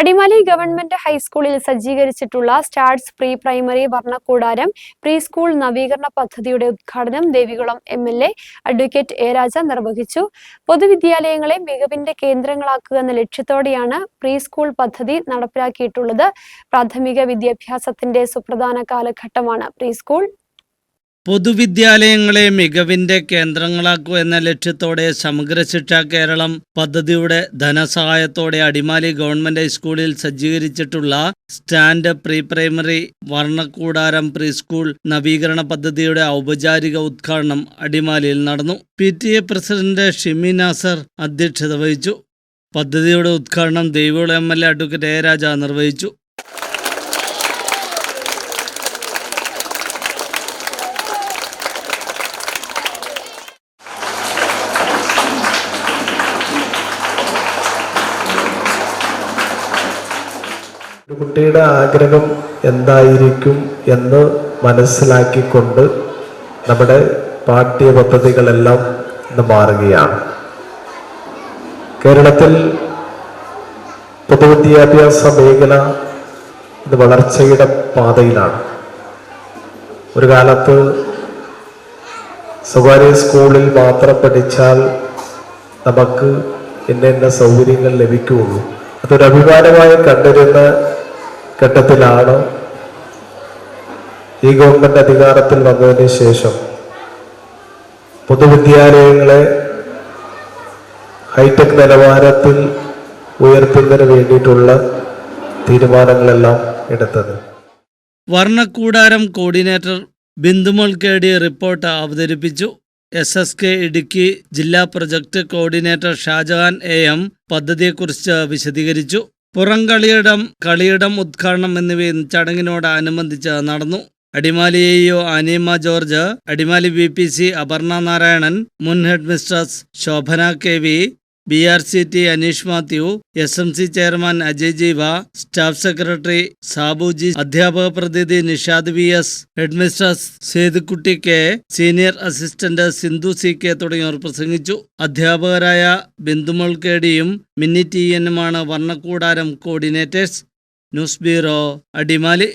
Adimali government ഹൈസ്കൂളിൽ സജ്ജീകരിച്ചിട്ടുള്ള STARS pre primary Varnakkoodaram pre school നവീകരണ പദ്ധതിയുടെ ഉദ്ഘാടനം Devikulam M L A advocate A Raja നിർവഹിച്ചു. പൊതുവിദ്യാലയങ്ങളെ മികവിന്റെ കേന്ദ്രങ്ങളാക്കുക എന്ന ലക്ഷ്യത്തോടെയാണ് പ്രീ സ്കൂൾ പദ്ധതി നടപ്പിലാക്കിയിട്ടുള്ളത്. പ്രാഥമിക വിദ്യാഭ്യാസത്തിന്റെ സുപ്രധാന കാലഘട്ടമാണ് പ്രീ സ്കൂൾ പൊതുവിദ്യാലയങ്ങളെ മികവിന്റെ കേന്ദ്രങ്ങളാക്കുക എന്ന ലക്ഷ്യത്തോടെ സമഗ്ര ശിക്ഷ കേരളം പദ്ധതിയുടെ ധനസഹായത്തോടെ അടിമാലി ഗവൺമെന്റ് ഹൈസ്കൂളിൽ സജ്ജീകരിച്ചിട്ടുള്ള stand pre primary Varnakkoodaram pre school നവീകരണ പദ്ധതിയുടെ ഔപചാരിക ഉദ്ഘാടനം അടിമാലിയിൽ നടന്നു. P T A president Shimi Nasar അധ്യക്ഷത വഹിച്ചു. പദ്ധതിയുടെ ഉദ്ഘാടനം Devikulam M L A advocate A Raja നിർവഹിച്ചു. കുട്ടിയുടെ ആഗ്രഹം എന്തായിരിക്കും എന്ന് മനസ്സിലാക്കിക്കൊണ്ട് നമ്മുടെ പാഠ്യപദ്ധതികളെല്ലാം ഇന്ന് മാറുകയാണ്. കേരളത്തിൽ പൊതുവിദ്യാഭ്യാസ മേഖല ഇത് വളർച്ചയുടെ പാതയിലാണ്. ഒരു കാലത്ത് സ്വകാര്യ സ്കൂളിൽ മാത്രം പഠിച്ചാൽ നമുക്ക് ഇന്ന ഇന്ന സൗകര്യങ്ങൾ ലഭിക്കുകയുള്ളൂ അതൊരു അഭിമാനമായി കണ്ടിരുന്ന ഘട്ടത്തിലാണ് ഈ ഗവൺമെന്റ് അധികാരത്തിൽ വന്നതിന് ശേഷം പൊതുവിദ്യാലയങ്ങളെ ഹൈടെക് നിലവാരത്തിൽ ഉയർത്തുന്നതിന് വേണ്ടിയിട്ടുള്ള തീരുമാനങ്ങളെല്ലാം എടുത്തത്. Varnakkoodaram coordinator Bindumol K D report അവതരിപ്പിച്ചു. എസ് എസ് കെ ഇടുക്കി ജില്ലാ project coordinator Shajahan A M പദ്ധതിയെക്കുറിച്ച് വിശദീകരിച്ചു. പുറംകളിയിടം കളിയിടം ഉദ്ഘാടനം എന്നിവയും ചടങ്ങിനോടനുബന്ധിച്ച് നടന്നു. Adimali A EO Aneema George Adimali B P C Aparna Narayanan മുൻ headmistress Shobhana K V B R C T Aneesh Mathew S M C chairman Ajay Jeeva staff secretary Sabuji അധ്യാപക പ്രതിനിധി Nishad V S headmistress Sethukutty K senior assistant Sindhu C K തുടങ്ങിയവർ പ്രസംഗിച്ചു. അധ്യാപകരായ Bindumol K ഡിയും Minni T എന്നുമാണ് Varnakkoodaram coordinators. News bureau Adimali.